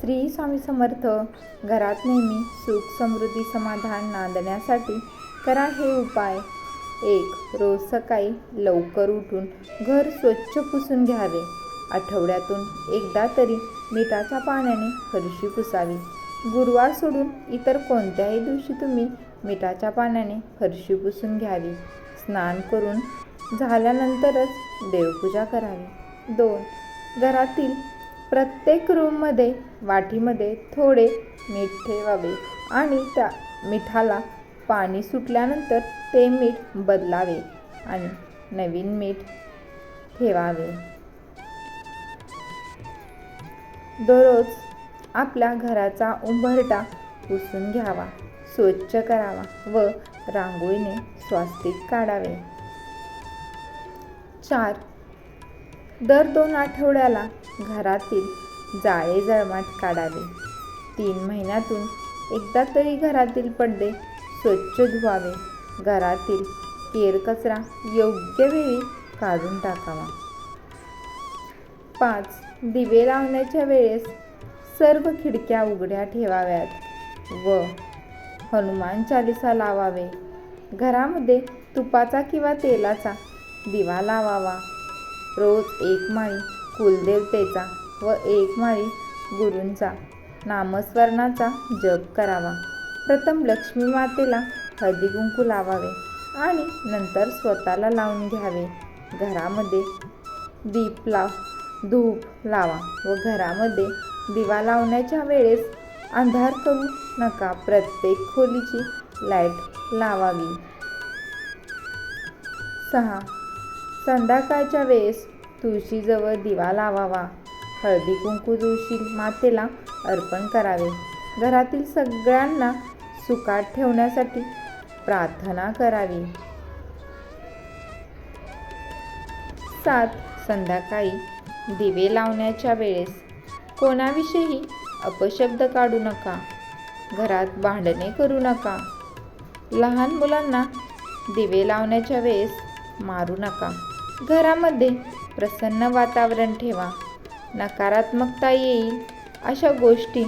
श्री स्वामी समर्थ घरात नेहमी सुख समृद्धी समाधान नांदण्यासाठी करा हे उपाय. एक रोज सकाळी लवकर उठून घर स्वच्छ पुसून घ्यावे. आठवड्यातून एकदा तरी मिठाच्या पाण्याने फरशी पुसावी. गुरुवार सोडून इतर कोणत्याही दिवशी तुम्ही मिठाच्या पाण्याने फरशी पुसून घ्यावी. स्नान करून झाल्यानंतरच देवपूजा करावी. दोन घरातील प्रत्येक रूममध्ये वाटीमध्ये थोडे मीठ ठेवावे आणि त्या मिठाला पाणी सुटल्यानंतर ते मीठ बदलावे आणि नवीन मीठ ठेवावे. दररोज आपल्या घराचा उंबरटा पुसून घ्यावा स्वच्छ करावा व रांगोळीने स्वास्तिक काढावे. चार दर दोन आठवड्याला घरातील जाळे जळमाट काढावे. तीन महिन्यातून एकदा तरी घरातील पडदे स्वच्छ धुवावे. घरातील केर कचरा योग्य वेळी काढून टाकावा. पाच दिवे लावण्याच्या वेळेस सर्व खिडक्या उघड्या ठेवाव्यात व हनुमान चालिसा लावावे. घरामध्ये तुपाचा किंवा तेलाचा दिवा लावावा. रोज एक माळी कुलदेवतेचा व एक माळी गुरूंचा नामस्मरणाचा जप करावा. प्रथम लक्ष्मी मातेला हळदीकुंकू लावावे आणि नंतर स्वतःला लावून घ्यावे. घरामध्ये दीप लाव धूप लावा व घरामध्ये दिवा लावण्याच्या वेळेस अंधार करू नका. प्रत्येक खोलीची लाइट लावावी. सहा संध्याकाळच्या वेळेस तुळशीजवळ दिवा लावावा. हळदी कुंकू तुळशी मातेला अर्पण करावे. घरातील सगळ्यांना सुखात ठेवण्यासाठी प्रार्थना करावी. सात संध्याकाळी दिवे लावण्याच्या वेळेस कोणाविषयी अपशब्द काढू नका. घरात भांडणे करू नका. लहान मुलांना दिवे लावण्याच्या वेळेस मारू नका. घरामध्ये प्रसन्न वातावरण ठेवा. नकारात्मकता येईल अशा गोष्टी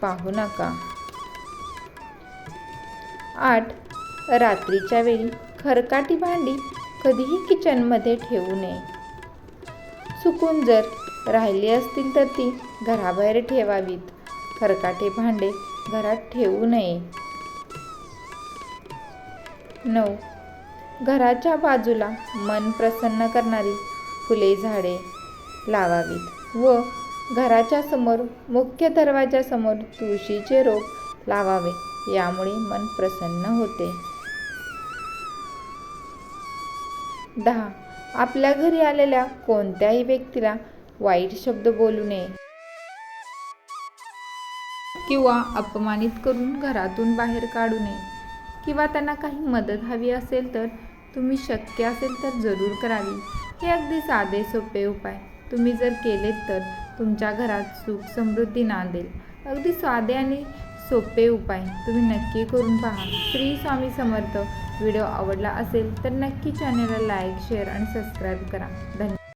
पाहू नका. आठ. रात्रीच्या वेळी खरकाटी भांडी कधीही किचनमध्ये ठेवू नये. चुकून जर राहिली असतील तर ती घराबाहेर ठेवावीत. खरकाटे भांडे घरात ठेवू नये. नऊ. घराच्या बाजूला मन प्रसन्न करणारी फुले झाडे लावावीत व घराच्या समोर मुख्य दरवाजासमोर तुळशीचे रोप लावावे यामुळे मन प्रसन्न होते. दहा. आपल्या घरी आलेल्या कोणत्याही व्यक्तीला वाईट शब्द बोलू नये. किंवा अपमानित करून घरातून बाहेर काढू नये. किंवा त्यांना काही मदत हवी असेल तर तुम्ही शक्य असेल तर जरूर करावी. हे अगदी साधे सोपे उपाय. तुम्ही जर केलेत तर तुमच्या घरात सुख समृद्धी नांदेल. अगदी साधे आणि सोपे उपाय तुम्ही नक्की करून पहा. श्री स्वामी समर्थ. व्हिडिओ आवडला असेल तर नक्की चॅनलला लाईक शेअर आणि सबस्क्राईब करा. धन्यवाद.